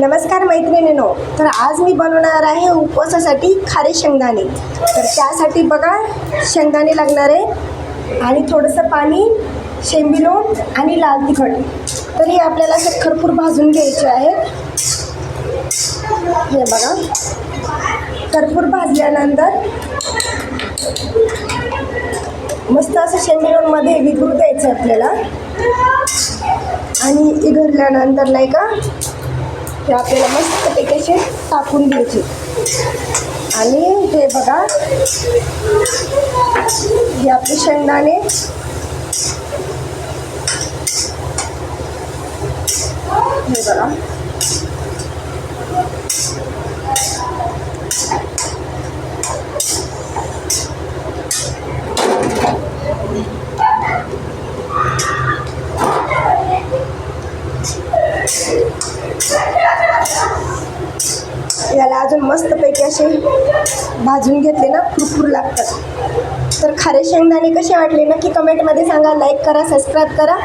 नमस्कार मैत्रिणीनो तर आज मी बनवणार आहे उपवासासाठी खारे शेंगदाणे. तर त्यासाठी बघा शेंगदाणे लागणार आहे आणि थोडंसं पाणी शेंबिलोण आणि लाल तिखट. तर हे आपल्याला असं खरपूर भाजून घ्यायचे आहे. हे बघा. खरपूर भाजल्यानंतर मस्त असं शेंबिलोणमध्ये विघून द्यायचं आपल्याला. आणि इघडल्यानंतर नाही का हे आपल्याला मस्तपैकी असे टाकून घ्यायचे. आणि हे बघा हे आपले शेंगदाणे. हे बघा. याला अजून मस्तपैकी असे भाजून घेतले ना फुरफुर लागतात. तर खारे शेंगदाणे कसे वाटले नक्की कमेंटमध्ये सांगा लाईक करा सबस्क्राईब करा.